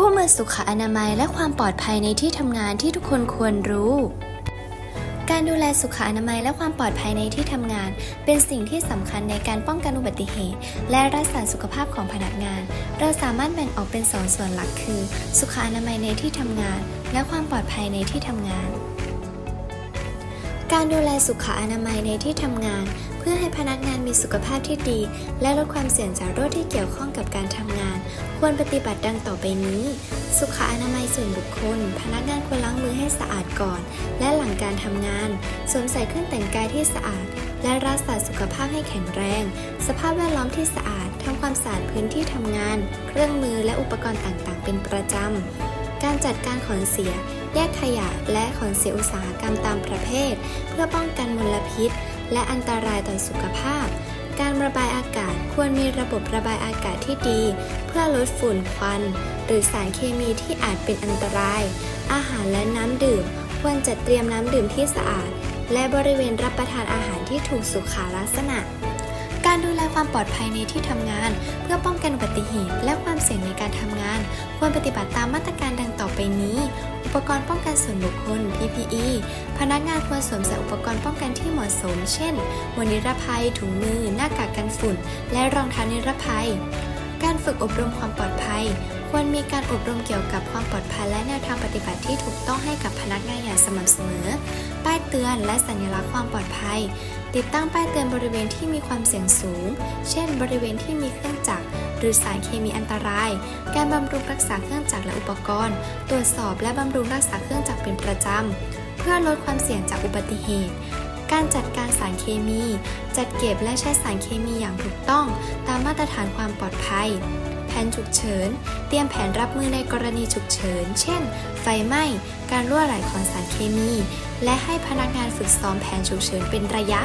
คู่มือสุขอนามัยและความปลอดภัยในที่ทำงานที่ทุกคนควรรู้ การดูแลสุขอนามัยและความปลอดภัยในที่ทำงาน เป็นสิ่งที่สำคัญในการป้องกันอุบัติเหตุ และรักษาสุขภาพของพนักงาน เราสามารถแบ่งออกเป็นสองส่วนหลักคือ สุขอนามัยในที่ทำงาน และความปลอดภัยในที่ทำงานการดูแลสุขอนามัยในที่ทำงาน เพื่อให้พนักงานมีสุขภาพที่ดี และลดความเสี่ยงจากโรคที่เกี่ยวข้องกับการทำงาน ควรปฏิบัติดังต่อไปนี้ สุขอนามัยส่วนบุคคล พนักงานควรล้างมือให้สะอาดก่อน และหลังการทำงาน สวมใส่เครื่องแต่งกายที่สะอาด และรักษาสุขภาพให้แข็งแรง สภาพแวดล้อมที่สะอาดทำความสะอาดพื้นที่ทำงาน เครื่องมือและอุปกรณ์ต่างๆ เป็นประจำ การจัดการขนเสีย แยกขยะและขนเสียอุตสาหกรรมตามประเภท เพื่อป้องกันมลพิษ และอันตรายต่อสุขภาพ การระบายอากาศควรมีระบบระบายอากาศที่ดี เพื่อลดฝุ่นควัน หรือสารเคมีที่อาจเป็นอันตราย อาหารและน้ำดื่ม ควรจัดเตรียมน้ำดื่มที่สะอาด และบริเวณรับประทานอาหารที่ถูกสุขลักษณะ การดูแลความปลอดภัยในที่ทำงาน เพื่อป้องกันอุบัติเหตุและความเสี่ยงในการทำงาน ควรปฏิบัติตามมาตรการดังต่อไปนี้ อุปกรณ์ป้องกันส่วนบุคคล PPE พนักงานควรสวมใส่อุปกรณ์ป้องกันที่เหมาะสม เช่นหมวกนิรภัย ถุงมือ หน้ากากกันฝุ่น และรองเท้านิรภัย การฝึกอบรมความปลอดภัย ควรมีการอบรมเกี่ยวกับความปลอดภัยและแนวทางปฏิบัติที่ถูกต้องให้กับพนักงานอย่างสม่ำเสมอ ป้ายเตือนและสัญลักษณ์ความปลอดภัย ติดตั้งป้ายเตือนบริเวณที่มีความเสี่ยงสูง เช่น บริเวณที่มีเครื่องจักรหรือสารเคมีอันตราย การบำรุงรักษาเครื่องจักรและอุปกรณ์ ตรวจสอบและบำรุงรักษาเครื่องจักรเป็นประจำ เพื่อลดความเสี่ยงจากอุบัติเหตุ การจัดการสารเคมี จัดเก็บและใช้สารเคมีอย่างถูกต้อง ตามมาตรฐานความปลอดภัย นฉุกเฉิน เตรียมแผนรับมือในกรณีฉุกเฉิน เช่น ไฟไหม้ การรั่วไหลของสารเคมี และให้พนักงานฝึกซ้อมแผนฉุกเฉินเป็นระยะ